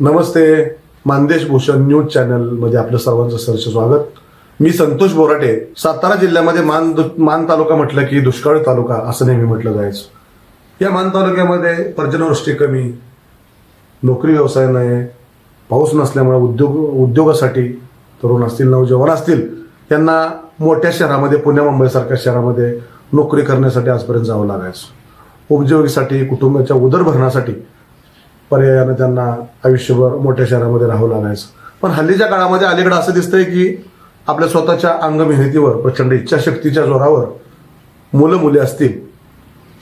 नमस्ते Mandesh Bhushan news चॅनलमध्ये आपलं सर्वांचं सरस स्वागत. मी संतोष बोराटे. सातारा जिल्ह्यामध्ये मान मान तालुका म्हटलं की दुष्काळ तालुका असं नेहमी म्हटलं जायचं. या मान तालुक्यामध्ये पर्जनवृष्टी कमी नोकरी व्यवसाय नाही पाऊस नसल्यामुळे उद्योग उद्योगासाठी तरुण असतील नवजवान असतील त्यांना मोठ्या शहरामध्ये पुण्या मुंबईसारख्या शहरामध्ये नोकरी करण्यासाठी आजपर्यंत जावं लागायचं. उपजीविकेसाठी कुटुंबाच्या उदरभरणासाठी पर्यायानं त्यांना आयुष्यभर मोठ्या शहरामध्ये राहावं लागायचं. पण हल्लीच्या काळामध्ये अलीकडे असं दिसतंय की आपल्या स्वतःच्या अंग मेहनतीवर प्रचंड इच्छाशक्तीच्या जोरावर मुलं मुली असतील.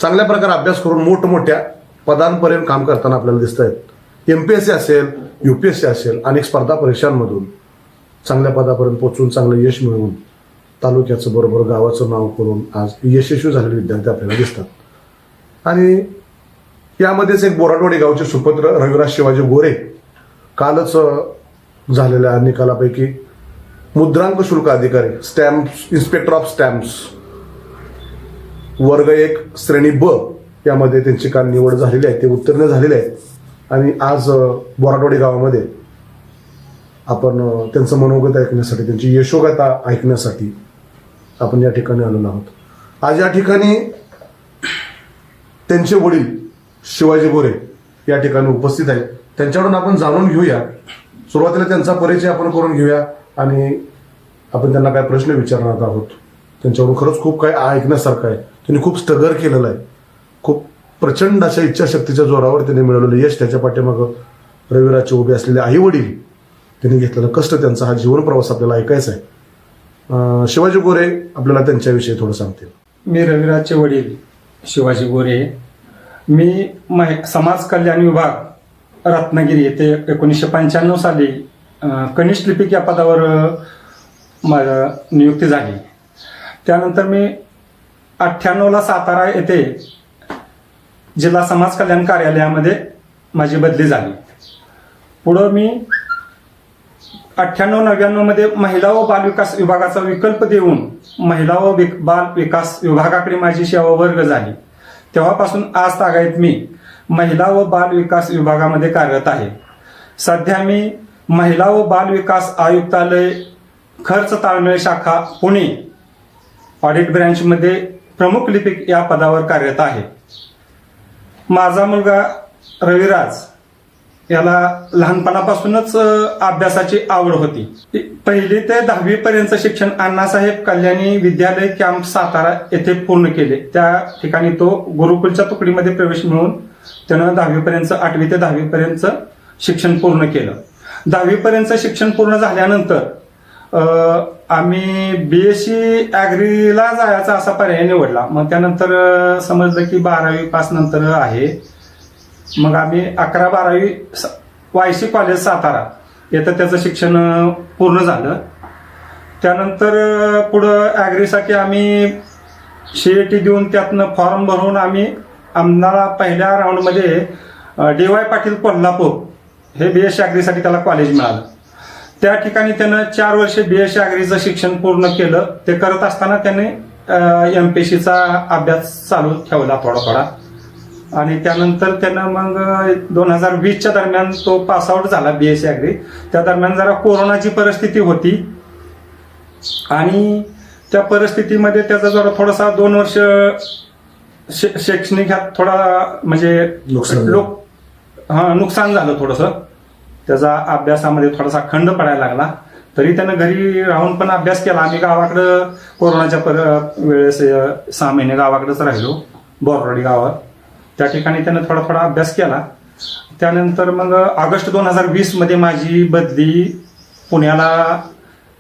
चांगल्या प्रकारे अभ्यास करून मोठमोठ्या पदांपर्यंत काम करताना आपल्याला दिसत आहेत एम पी एस सी असेल यू पी एस सी असेल अनेक स्पर्धा परीक्षांमधून चांगल्या पदापर्यंत पोचून चांगलं यश मिळवून तालुक्याचं बरोबर गावाचं नाव करून आज यशस्वी झालेले विद्यार्थी आपल्याला दिसतात. आणि यामध्येच एक बोराटवाडी गावचे सुपुत्र रविराज शिवाजी गोरे कालच झालेल्या निकालापैकी मुद्रांक शुल्क अधिकारी स्टॅम्प इन्स्पेक्टर ऑफ स्टॅम्प्स वर्ग एक श्रेणी ब यामध्ये त्यांची काल निवड झालेली आहे ते उत्तीर्ण झालेले आहेत. आणि आज बोराटवाडी गावामध्ये आपण त्यांचं मनोगत ऐकण्यासाठी त्यांची यशोगाथा ऐकण्यासाठी आपण या ठिकाणी आलेलो आहोत. आज या ठिकाणी त्यांचे वडील शिवाजी गोरे या ठिकाणी उपस्थित आहेत. त्यांच्याकडून आपण जाणून घेऊया. सुरुवातीला त्यांचा परिचय आपण करून घेऊया आणि आपण त्यांना काय प्रश्न विचारणार आहोत. त्यांच्याकडून खरंच खूप काय ऐकण्यासारखं आहे. त्यांनी खूप स्ट्रगल केलेलं आहे. खूप प्रचंड अशा इच्छाशक्तीच्या जोरावर त्यांनी मिळवलेलं यश त्याच्या पाठीमागं रविराजचे उभे असलेले आई वडील त्यांनी घेतलेलं कष्ट त्यांचा हा जीवन प्रवास आपल्याला ऐकायचा आहे. शिवाजी गोरे आपल्याला त्यांच्याविषयी थोडं सांगतील. मी रविराजचे वडील शिवाजी गोरे मी मह- समाज कल्याण विभाग रत्नागिरी येथे एकोणीसशे पंच्याण्णव साली कनिष्ठ लिपिक या पदावर माझ्या माझं नियुक्ती झाली. त्यानंतर मी अठ्ठ्याण्णवला सातारा येथे जिल्हा समाज कल्याण कार्यालयामध्ये माझी बदली झाली. पुढं मी अठ्ठ्याण्णव नव्याण्णवमध्ये महिला व बाल विकास विभागाचा विकल्प देऊन महिला व बाल विकास विभागाकडे माझी सेवा वर्ग झाली. तेव्हापासून आज तागायत मी महिला व बाल विकास विभागामध्ये कार्यरत आहे. सध्या मी महिला व बाल विकास आयुक्तालय खर्च ताळमेळ शाखा पुणे ऑडिट ब्रँचमध्ये प्रमुख लिपिक या पदावर कार्यरत आहे. माझा मुलगा रविराज याला लहानपणापासूनच अभ्यासाची आवड होती. पहिली ते दहावी पर्यंत शिक्षण अण्णासाहेब कल्याणी विद्यालय कॅम्प सातारा येथे पूर्ण केले. त्या ठिकाणी तो गुरुकुलच्या तुकडीमध्ये प्रवेश मिळून त्यानं दहावीपर्यंत आठवी ते दहावीपर्यंत शिक्षण पूर्ण केलं. दहावीपर्यंत शिक्षण पूर्ण झाल्यानंतर आम्ही बी एस सी ॲग्रीला जायचा असा पर्याय निवडला. मग त्यानंतर समजलं की बारावी पास नंतर आहे. मग आम्ही अकरा बारावी वायसी कॉलेज सातारा. येतं त्याचं शिक्षण पूर्ण झालं. त्यानंतर पुढं ॲग्रीसाठी आम्ही टी देऊन त्यातनं फॉर्म भरून आम्ही आम्हाला पहिल्या राऊंडमध्ये डी वाय पाटील कोल्हापूर हे बी एस ॲग्रीसाठी त्याला कॉलेज मिळालं. त्या ठिकाणी त्यानं चार वर्ष बी एस ॲग्रीचं शिक्षण पूर्ण केलं. ते करत असताना त्याने एम पी सीचा अभ्यास चालू ठेवला थोडा थोडा. आणि त्यानंतर त्यानं मग दोन हजार वीसच्या दरम्यान तो पासआउट झाला बी एस ॲग्री त्या दरम्यान जरा कोरोनाची परिस्थिती होती. आणि त्या परिस्थितीमध्ये त्याचा जरा थोडासा दोन वर्ष शे- शैक्षणिक ह्यात थोडा म्हणजे. लोक हा नुकसान झालं थोडंसं. त्याचा अभ्यासामध्ये थोडासा खंड पडायला लागला. तरी त्यानं घरी राहून पण अभ्यास केला. आम्ही गावाकडं कोरोनाच्या पर वेळेस सहा महिने गावाकडेच राहिलो. बोरवाडी गावात. त्या ठिकाणी त्यानं थोडा थोडा अभ्यास केला. त्यानंतर मग ऑगस्ट दोन हजार वीसमध्ये माझी बदली पुण्याला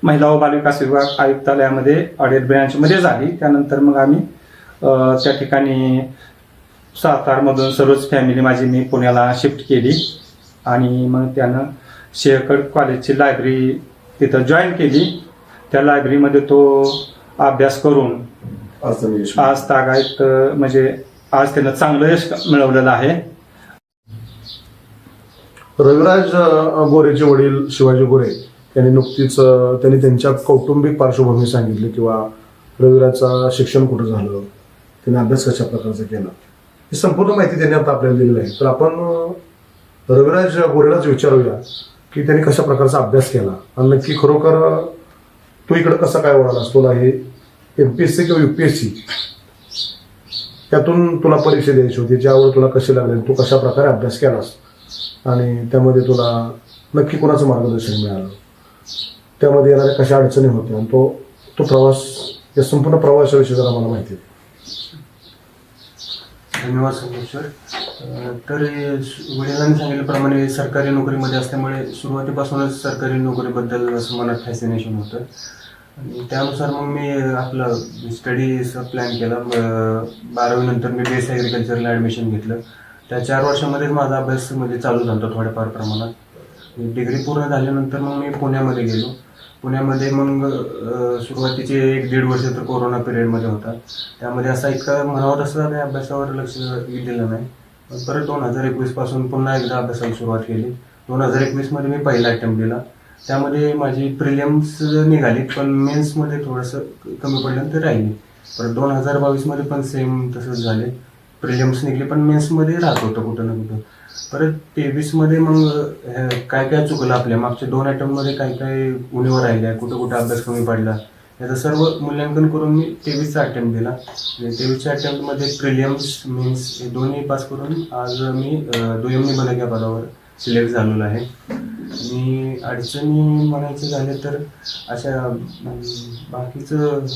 महिला व बालविकास विभाग आयुक्तालयामध्ये ऑडिट ब्रँचमध्ये झाली. त्यानंतर मग आम्ही त्या ठिकाणी सातारमधून सर्वच फॅमिली माझी मी पुण्याला शिफ्ट केली. आणि मग त्यानं शेअरकड कॉलेजची लायब्ररी तिथं जॉईन केली. त्या लायब्ररीमध्ये तो अभ्यास करून आज तागायत म्हणजे आज त्यांना चांगलं यश मिळवलेलं आहे. रविराज गोरेचे वडील शिवाजी गोरे यांनी नुकतीच त्यांनी त्यांच्या कौटुंबिक पार्श्वभूमी सांगितली किंवा रविराजचा शिक्षण कुठं झालं? त्यांनी अभ्यास कशा प्रकारचा केला? ही संपूर्ण माहिती त्यांनी आता आपल्याला दिलेली आहे. तर आपण रविराज गोरेलाच विचारूया की त्यांनी कशा प्रकारचा अभ्यास केला? आणि नक्की खरोखर तू इकडं कसा काय वळालास तुला हे एमपीएससी किंवा युपीएससी त्यातून तुला परीक्षा द्यायची होती ज्यावर तुला कशी लागले तू कशा प्रकारे अभ्यास केलास? आणि त्यामध्ये तुला नक्की कोणाचं मार्गदर्शन मिळालं? त्यामध्ये येणाऱ्या कशा अडचणी होत्या? आणि तो तो प्रवास या संपूर्ण प्रवासाविषयी जरा मला माहिती आहे धन्यवाद संगमेश्वर तर वडिलांनी सांगितल्याप्रमाणे सरकारी नोकरीमध्ये असल्यामुळे सुरुवातीपासूनच सरकारी नोकरीबद्दल असं मनात फॅसिनेशन होतं. आणि त्यानुसार मग मी आपलं स्टडीचा प्लॅन केला. बारावी नंतर मी बेस ॲग्रिकल्चरला ॲडमिशन घेतलं. त्या चार वर्षामध्येच माझा अभ्यास म्हणजे चालू झाला होता थोड्याफार प्रमाणात. डिग्री पूर्ण झाल्यानंतर मग मी पुण्यामध्ये गेलो. पुण्यामध्ये मग सुरुवातीचे एक दीड वर्ष तर कोरोना पिरियडमध्ये होता. त्यामध्ये असा इतका म्हणावा तसा काही अभ्यासावर लक्ष दिलं नाही. परत दोन हजार एकवीसपासून पुन्हा एकदा अभ्यासाला सुरुवात केली. दोन हजार एकवीसमध्ये मी पहिला अटेम्प्ट दिला. त्यामध्ये माझी प्रिलियम्स निघाली पण मेन्समध्ये थोडंसं कमी पडलं तर राहिली. परत दोन हजार बावीसमध्ये पण सेम तसंच झाले. प्रिलियम्स निघले पण मेन्समध्ये राहत होतं कुठं ना कुठं. परत तेवीसमध्ये मग काय काय चुकलं आपल्या? मागच्या दोन आयटममध्ये काय काय उणीवर राहिल्या कुठं कुठं अभ्यास कमी पडला? याचं सर्व मूल्यांकन करून मी तेवीसचा अटेम्प्ट दिला. तेवीसच्या अटेम्प्टमध्ये प्रिलियम्स मेन्स हे दोन्ही पास करून आज मी अं, दुय्यम निबंधक पदावर सिलेक्ट झालेलो आहे. आणि अडचणी म्हणायचं झाले तर अशा बाकीचं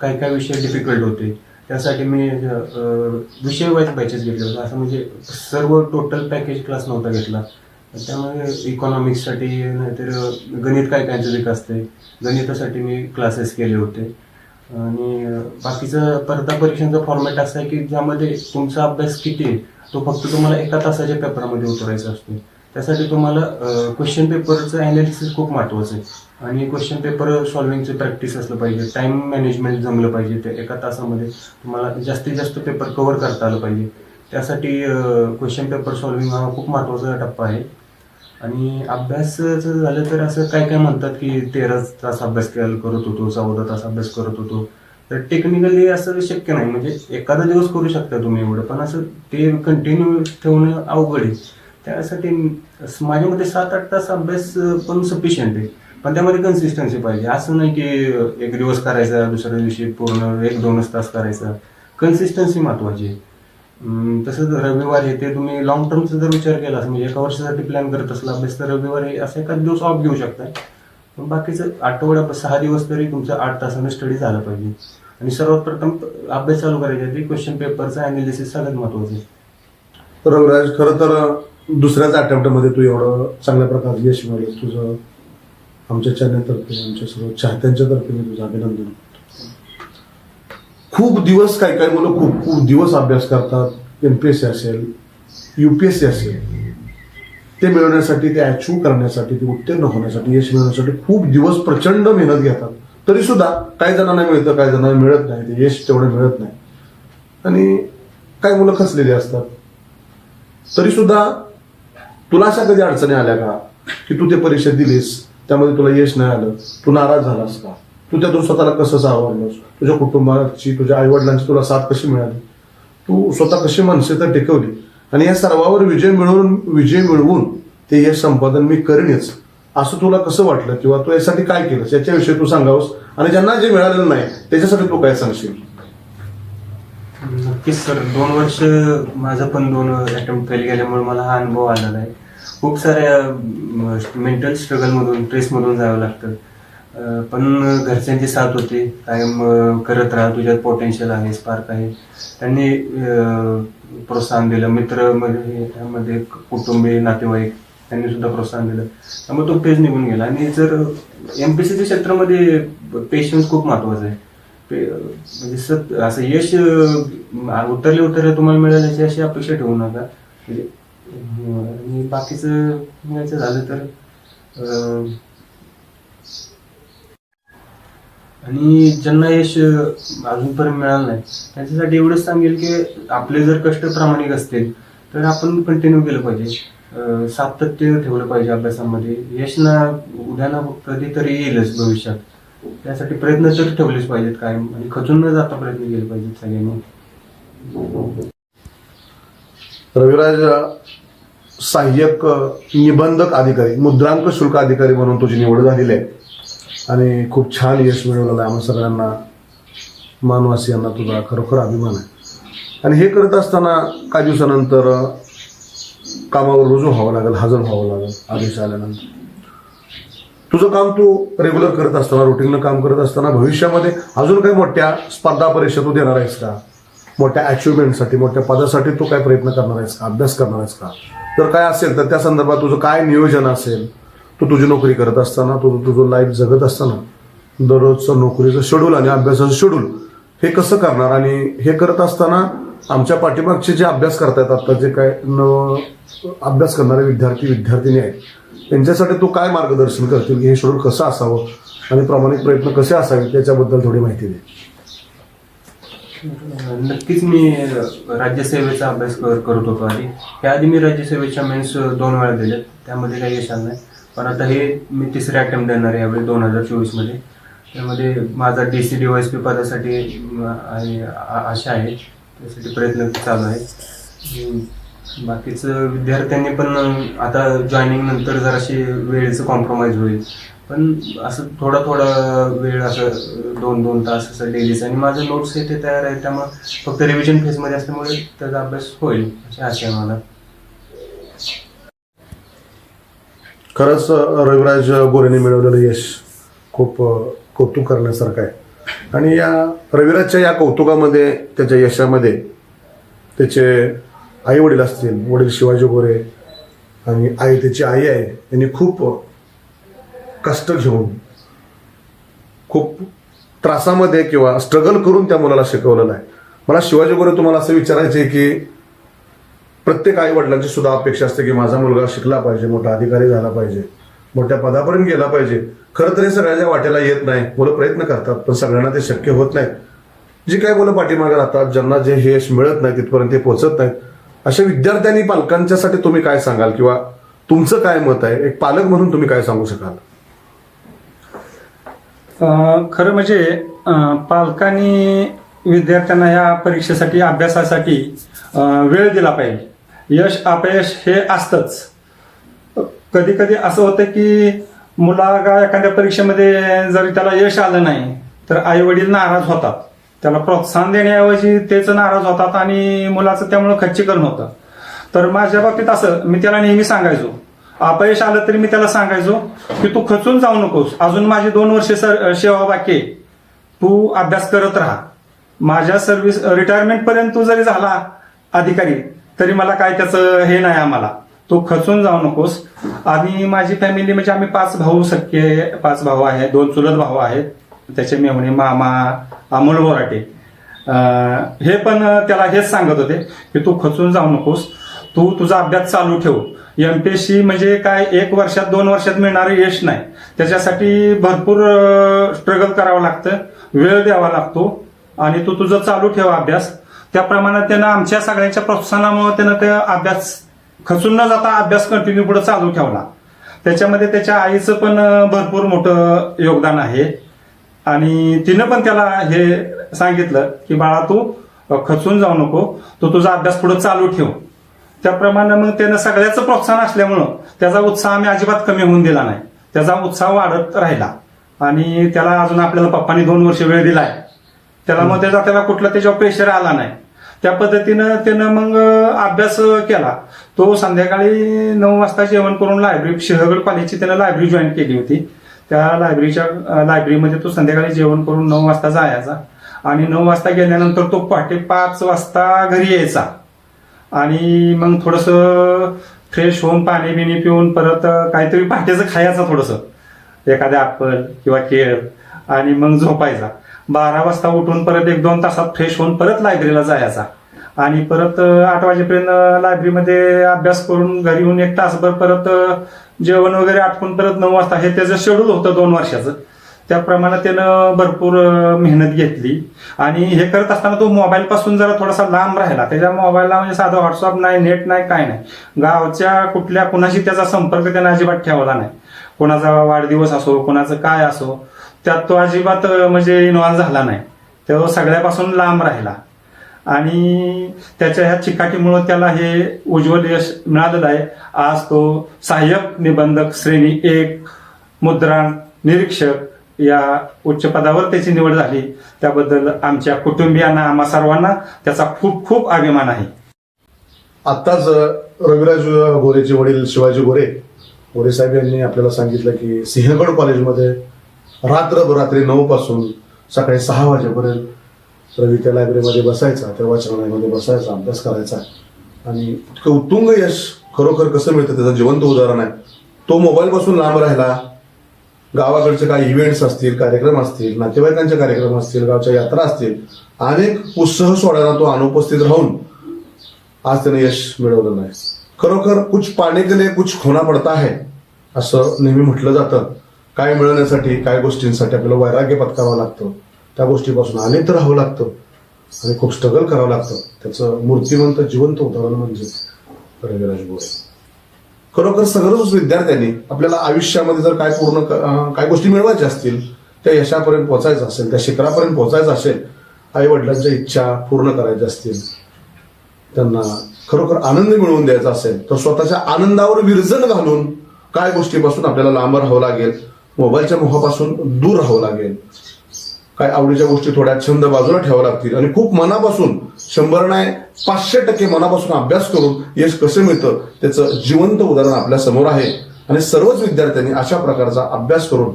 काय काय विषय डिफिकल्ट होते. त्यासाठी मी विषय वाईज बॅचेस घेतले होते. असं म्हणजे सर्व टोटल पॅकेज क्लास नव्हता घेतला. त्यामुळे इकॉनॉमिक्ससाठी नाहीतर गणित काय कायचं विकास असते. गणितासाठी मी क्लासेस केले होते. आणि बाकीचं स्पर्धा परीक्षांचा फॉर्मॅट असा आहे की ज्यामध्ये तुमचा अभ्यास किती आहे तो फक्त तुम्हाला एका तासाच्या पेपरामध्ये उतरायचा असतो. त्यासाठी तुम्हाला क्वेश्चन पेपरचं अनालिसिस खूप महत्त्वाचं आहे. आणि क्वेश्चन पेपर सॉल्विंगचं प्रॅक्टिस असलं पाहिजे टाइम मॅनेजमेंट जमलं पाहिजे ते एका तासामध्ये तुम्हाला जास्तीत जास्त पेपर कव्हर करता आलं पाहिजे. त्यासाठी क्वेश्चन पेपर सॉल्विंग हा खूप महत्त्वाचा टप्पा आहे. आणि अभ्यासाचं झालं तर असं काय काय म्हणतात की तेरा तास अभ्यास करत होतो चौदा तास अभ्यास करत होतो. तर टेक्निकली असं शक्य नाही. म्हणजे एखादा दिवस करू शकता तुम्ही एवढं पण असं ते कंटिन्यू ठेवणं अवघड आहे. त्यासाठी माझ्या मते सात आठ तास अभ्यास पण सफिशियंट आहे. पण त्यामध्ये कन्सिस्टन्सी पाहिजे. असं नाही की एक दिवस करायचा दुसऱ्या दिवशी पूर्ण एक दोनच तास करायचा. कन्सिस्टन्सी महत्वाची आहे. तसंच रविवारी ते तुम्ही लॉंग टर्मचा जर विचार केला म्हणजे एका वर्षासाठी प्लॅन करत असला अभ्यास तर रविवारी असं एखाद दिवस ऑफ घेऊ शकता. पण बाकीचं आठवड्या सहा दिवस तरी तुमचं आठ तासानं स्टडी झालं पाहिजे. आणि सर्वात प्रथम अभ्यास चालू करायचा क्वेश्चन पेपरचा अनालिसिस सगळ्यात महत्वाचं आहे. रविराज खरं तर दुसऱ्याच अटेम्प्टमध्ये तू एवढं चांगल्या प्रकारे यश मिळवलं तुझं आमच्या चॅनलतर्फे आमच्या सर्व चाहत्यांच्या तर्फे मी तुझं अभिनंदन. खूप दिवस काही काही मुलं खूप खूप दिवस अभ्यास करतात. एम पी एस सी असेल यू पी एस सी असेल. ते मिळवण्यासाठी ते अचीव करण्यासाठी ते उत्तीर्ण होण्यासाठी यश मिळवण्यासाठी खूप दिवस प्रचंड मेहनत घेतात. तरी सुद्धा काही जणांना मिळतं काही जणांना मिळत नाही. ते यश तेवढं मिळत नाही. आणि काही मुलं खचलेली असतात. तरी सुद्धा तुला अशा कधी अडचणी आल्या का? की तू ते परीक्षा दिलीस त्यामध्ये तुला यश नाही आलं. तू नाराज झालास का? तू त्यातून स्वतःला कसं सावरलंस? तुझ्या कुटुंबाची तुझ्या आईवडिलांची तुला साथ कशी मिळाली? तू स्वतः कशी मानसिकता टिकवली? आणि या सर्वावर विजय मिळवून विजय मिळवून ते यश संपादन मी करेनच. असं तुला कसं वाटलं? किंवा तू यासाठी काय केलंस? याच्याविषयी तू सांगावंस? आणि ज्यांना जे मिळालेलं नाही त्याच्यासाठी तू काय सांगशील? नक्कीच सर दोन वर्ष माझं पण दोन अटेम्प्ट फेल गेल्यामुळे मला हा अनुभव आलेला आहे. खूप साऱ्या मेंटल स्ट्रगलमधून स्ट्रेसमधून जावं लागतं. पण घरच्यांची साथ होती. कायम करत राहा. तुझ्यात पोटेन्शियल आहे स्पार्क आहे. त्यांनी प्रोत्साहन दिलं. मित्रमध्ये त्यामध्ये कुटुंबीय नातेवाईक त्यांनी सुद्धा प्रोत्साहन दिलं. त्यामुळे तो पेज निघून गेला. आणि जर एम पी सीच्या क्षेत्रामध्ये पेशन्स खूप महत्त्वाचा आहे. पे- म्हणजे सत असं यश अं, उतरले उतरले तुम्हाला मिळेल याची अशी अपेक्षा ठेवू नका. म्हणजे अं, आणि बाकीचं म्हणायचं झालं तर अं, आणि ज्यांना यश अं, अजूनपर्यंत मिळालं नाही त्यांच्यासाठी एवढंच सांगेल की आपले जर कष्ट प्रामाणिक असतील तर आपण कंटिन्यू केलं पाहिजे. अं, सातत्य ठेवलं पाहिजे अभ्यासामध्ये. यश ना उद्या ना कधीतरी येईलच भविष्यात. त्यासाठी प्रयत्न तर ठेवलेच पाहिजेत कायम. आणि खचून न जाता प्रयत्न केले पाहिजेत सगळ्यांनी. रविराज सहाय्यक निबंधक अधिकारी मुद्रांक शुल्क अधिकारी म्हणून तुझी निवड झालेली आहे. आणि खूप छान यश मिळवलेलं आहे आम्हा सगळ्यांना. मानवासियांना तुझा खरोखर अभिमान आहे. आणि हे करत असताना काही दिवसानंतर कामावर रुजू व्हावं लागेल हजर व्हावं लागेल आदेश आल्यानंतर. तुझं काम तू रेग्युलर करत असताना रुटीननं काम करत असताना भविष्यामध्ये अजून काही मोठ्या स्पर्धा परीक्षा तू देणार आहेस का? मोठ्या अचिव्हमेंटसाठी मोठ्या पदासाठी तू काय प्रयत्न करणार आहेस का? अभ्यास करणार आहेस का? तर काय असेल तर त्या संदर्भात तुझं काय नियोजन असेल? तू तुझी नोकरी करत असताना तू तुझं लाईफ जगत असताना दररोजचं नोकरीचं शेड्यूल आणि अभ्यासाचं शेड्यूल हे कसं करणार? आणि हे करत असताना आमच्या पाठीमागचे जे अभ्यास करतायत आता जे काय न अभ्यास करणारे विद्यार्थी विद्यार्थिनी आहेत त्यांच्यासाठी तू काय मार्गदर्शन करतील की हे शेड्यूल कसं असावं? आणि प्रामाणिक प्रयत्न कसे असावे त्याच्याबद्दल थोडी माहिती दे. नक्कीच मी राज्यसेवेचा अभ्यास कर- करत होतो आधी. त्याआधी मी राज्यसेवेच्या मेन्स दोन वेळा दिल्यात त्यामध्ये काही यश आलं नाही. पण आता हे मी तिसरे अटेम्प्ट देणार आहे यावेळी दोन हजार चोवीसमध्ये त्यामध्ये माझा D C D Y S P पदासाठी आहे- आशा आहे. त्यासाठी प्रयत्न चालू आहे. बाकीचं विद्यार्थ्यांनी पण आता जॉईनिंग नंतर जराशी वेळेचं कॉम्प्रोमाइज होईल. पण असं थोडा थोडा वेळ असं दोन दोन तास असं डेलीचं आणि माझं नोट्स हे ते तयार आहे त्यामुळे फक्त रिव्हिजन फेजमध्ये असल्यामुळे त्याचा अभ्यास होईल अशी आशा आहे मला. खरंच रविराज गोरेने मिळवलेलं यश खूप कौतुक करण्यासारखं आहे. आणि या रविराजच्या या कौतुकामध्ये त्याच्या यशामध्ये त्याचे आई वडील असतील वडील शिवाजी गोरे आणि आई त्याची आई आहे यांनी खूप कष्ट घेऊन खूप त्रासामध्ये किंवा स्ट्रगल करून त्या मुलाला शिकवलेलं आहे. मला शिवाजी गोरे तुम्हाला असं विचारायचं आहे की प्रत्येक आई वडिलांची सुद्धा अपेक्षा असते की माझा मुलगा शिकला पाहिजे मोठा अधिकारी झाला पाहिजे मोठ्या पदापर्यंत गेला पाहिजे. खरं तर हे वाटेला येत नाही मुलं प्रयत्न करतात पण सगळ्यांना ते शक्य होत नाही. जी काय मुलं पाठीमागे राहतात ज्यांना जे यश मिळत नाही तिथपर्यंत ते पोहोचत नाहीत. अशा विद्यार्थ्यांनी पालकांच्यासाठी तुम्ही काय सांगाल? किंवा तुमचं काय मत आहे? एक पालक म्हणून तुम्ही काय सांगू शकाल? खरं म्हणजे पालकांनी विद्यार्थ्यांना या परीक्षेसाठी अभ्यासासाठी वेळ दिला पाहिजे. यश अपयश हे असतंच. कधी कधी असं होतं की मुलागा एखाद्या परीक्षेमध्ये जरी त्याला यश आलं नाही तर आई वडील नाराज होतात. त्याला प्रोत्साहन देण्याऐवजी तेच नाराज होतात आणि मुलाचं त्यामुळं खच्चीकरण होतं. तर माझ्या बाबतीत असं मी त्याला नेहमी सांगायचो. अपयश आलं तरी मी त्याला सांगायचो की तू खचून जाऊ नकोस. अजून माझी दोन वर्षे सर सेवा बाकी आहे. तू अभ्यास करत राहा. माझ्या सर्व्हिस रिटायरमेंट पर्यंत तू जरी झाला अधिकारी तरी मला काय त्याचं हे नाही आम्हाला. तू खचून जाऊ नकोस. आणि माझी फॅमिली म्हणजे आम्ही पाच भाऊ सख्खे पाच भाऊ आहेत दोन चुलत भाऊ आहेत. त्याचे मेहुणे मामा अमोल बोराटे. हे पण त्याला हेच सांगत होते की तू खचून जाऊ नकोस. तू तुझा अभ्यास चालू ठेव. एमपीएससी म्हणजे काय एक वर्षात दोन वर्षात मिळणारं यश नाही. त्याच्यासाठी भरपूर स्ट्रगल करावं लागतं. वेळ द्यावा लागतो. आणि तू तुझं चालू ठेव अभ्यास. त्याप्रमाणे त्यानं आमच्या सगळ्यांच्या प्रोत्साहनामुळे त्यानं ते अभ्यास खचून न जाता अभ्यास कंटिन्यू पुढे चालू ठेवला. त्याच्यामध्ये त्याच्या आईचं पण भरपूर मोठं योगदान आहे. आणि तिनं पण त्याला हे सांगितलं की बाळा तू खचून जाऊ नको. तो तुझा अभ्यास पुढे चालू ठेव. त्याप्रमाणे मग त्यानं सगळ्याचं प्रोत्साहन असल्यामुळं त्याचा उत्साह आम्ही अजिबात कमी होऊन दिला नाही. त्याचा उत्साह वाढत राहिला. आणि त्याला अजून आपल्याला पप्पानी दोन वर्ष वेळ दिलाय. त्याला मग त्याचा त्याला कुठला त्याच्यावर प्रेशर आला नाही. त्या पद्धतीनं त्यानं मग अभ्यास केला. तो संध्याकाळी नऊ वाजता जेवण करून लायब्ररी शहगड कॉलेजची त्यानं लायब्ररी जॉईन केली होती. त्या लायब्ररीच्या लायब्ररीमध्ये तो संध्याकाळी जेवण करून नऊ वाजता जायचा. आणि नऊ वाजता गेल्यानंतर तो पहाटे पाच वाजता घरी यायचा. आणि मग थोडस फ्रेश होऊन पाणी बिणी पिऊन परत काहीतरी पहाटेचं खायचं थोडंसं. एखाद्या ऍपल किंवा केळ. आणि मग झोपायचा. बारा वाजता उठून परत एक दोन तासात फ्रेश होऊन परत लायब्ररीला जायचा. आणि परत आठ वाजेपर्यंत लायब्ररीमध्ये अभ्यास करून घरी येऊन एक तासभर परत जेवण वगैरे आटपून परत नऊ वाजता हे त्याचं शेड्यूल होतं दोन वर्षाचं. त्याप्रमाणे त्यानं भरपूर मेहनत घेतली. आणि हे करत असताना तो मोबाईल पासून जरा थोडासा लांब राहिला. त्याच्या मोबाईलला म्हणजे साधं व्हॉट्सअप नाही नेट नाही काय नाही. गावच्या कुठल्या कुणाशी त्याचा संपर्क त्यानं अजिबात ठेवला नाही. कोणाचा वाढदिवस असो कोणाचं काय असो त्यात तो अजिबात म्हणजे इन्व्हॉल्व झाला नाही. तो सगळ्यापासून लांब राहिला. आणि त्याच्या ह्या चिकाटीमुळं त्याला हे उज्ज्वल यश मिळालेलं आहे आज तो सहाय्यक निबंधक श्रेणी एक मुद्रांक निरीक्षक या उच्च पदावर त्याची निवड झाली. त्याबद्दल आमच्या कुटुंबियांना आम्हा सर्वांना त्याचा खूप खूप अभिमान आहे. आत्ताच रविराज गोरेचे वडील शिवाजी गोरे गोरे साहेब यांनी आपल्याला सांगितलं की सिंहगड कॉलेजमध्ये रात्रभरात्री नऊ पासून सकाळी सहा वाजेपर्यंत रवी त्या लायब्ररीमध्ये बसायचा त्या वाचनालयामध्ये बसायचा अभ्यास करायचा. आणि इतकं उत्तुंग यश खरोखर कसं मिळतं त्याचं जिवंत उदाहरण आहे. तो मोबाईलपासून लांब राहिला. गावाकडचे काही इव्हेंट्स असतील कार्यक्रम असतील नातेवाईकांचे कार्यक्रम असतील गावच्या यात्रा असतील अनेक उत्साह सोडायला तो अनुपस्थित राहून आज त्याने यश मिळवलं नाही. खरोखर कुछ पाने के लिए कुछ खोना पडता आहे असं नेहमी म्हटलं जातं. काय मिळवण्यासाठी काय गोष्टींसाठी आपल्याला वैराग्य पत्करावं लागतं. त्या गोष्टीपासून अनेक राहावं लागतं. आणि खूप स्ट्रगल करावं लागतं. त्याचं मूर्तिमंत जिवंत उदाहरण म्हणजे रविराज गोरे खरोखर सगळंच विद्यार्थ्यांनी आपल्याला आयुष्यामध्ये जर काय पूर्ण काय गोष्टी मिळवायच्या असतील त्या यशापर्यंत पोहोचायचं असेल त्या शिखरापर्यंत पोहोचायचं असेल आई वडिलांच्या इच्छा पूर्ण करायच्या असतील त्यांना खरोखर आनंद मिळवून द्यायचा असेल तर स्वतःच्या आनंदावर विरजन घालून काय गोष्टीपासून आपल्याला लांब राहावं लागेल मोबाईलच्या मोहापासून दूर राहावं लागेल काय आवडीच्या गोष्टी थोड्या छंद बाजूला ठेवाव्या लागतील. आणि खूप मनापासून शंभर नाही पाचशे टक्के मनापासून अभ्यास करून यश कसं मिळतं त्याचं जिवंत उदाहरण आपल्यासमोर आहे. आणि सर्वच विद्यार्थ्यांनी अशा प्रकारचा अभ्यास करून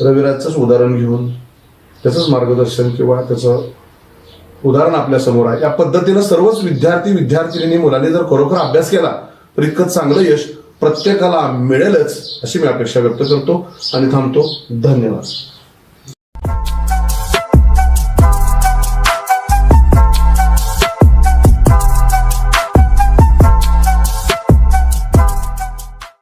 रविराजचंच उदाहरण घेऊन त्याचंच मार्गदर्शन किंवा त्याचं उदाहरण आपल्यासमोर आहे. या पद्धतीनं सर्वच विद्यार्थी विद्यार्थिनी मुलांनी जर खरोखर अभ्यास केला तर इतकं चांगलं यश प्रत्येकाला मिळेलच अशी मी अपेक्षा व्यक्त करतो आणि थांबतो. धन्यवाद.